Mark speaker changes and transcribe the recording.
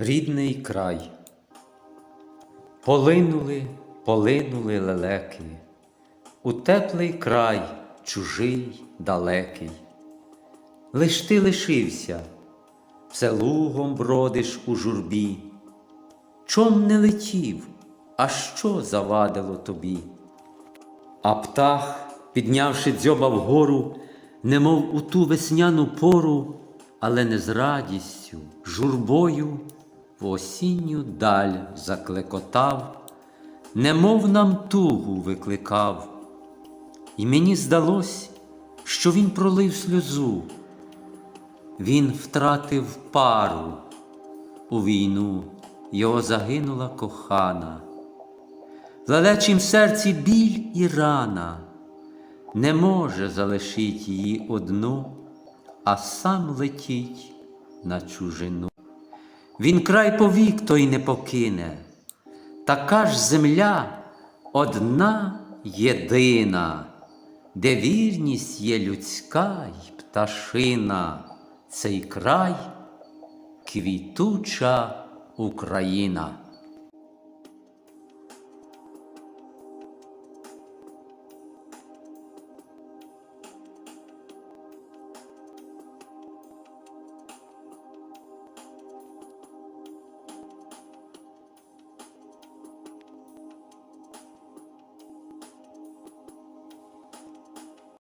Speaker 1: Рідний край. Полинули, полинули лелеки, У теплий край, чужий, далекий. Лиш ти лишився, все лугом бродиш у журбі. Чом не летів, а що завадило тобі? А птах, піднявши дзьоба вгору, немов у ту весняну пору, але не з радістю, журбою в осінню даль заклекотав, немов нам тугу викликав. І мені здалось, що він пролив сльозу, він втратив пару у війну, його загинула кохана. В лелечім серці біль і рана не може залишить її одну, а сам летіть на чужину. Він край повік той не покине, така ж земля одна єдина, де вірність є людська й пташина, цей край квітуча Україна.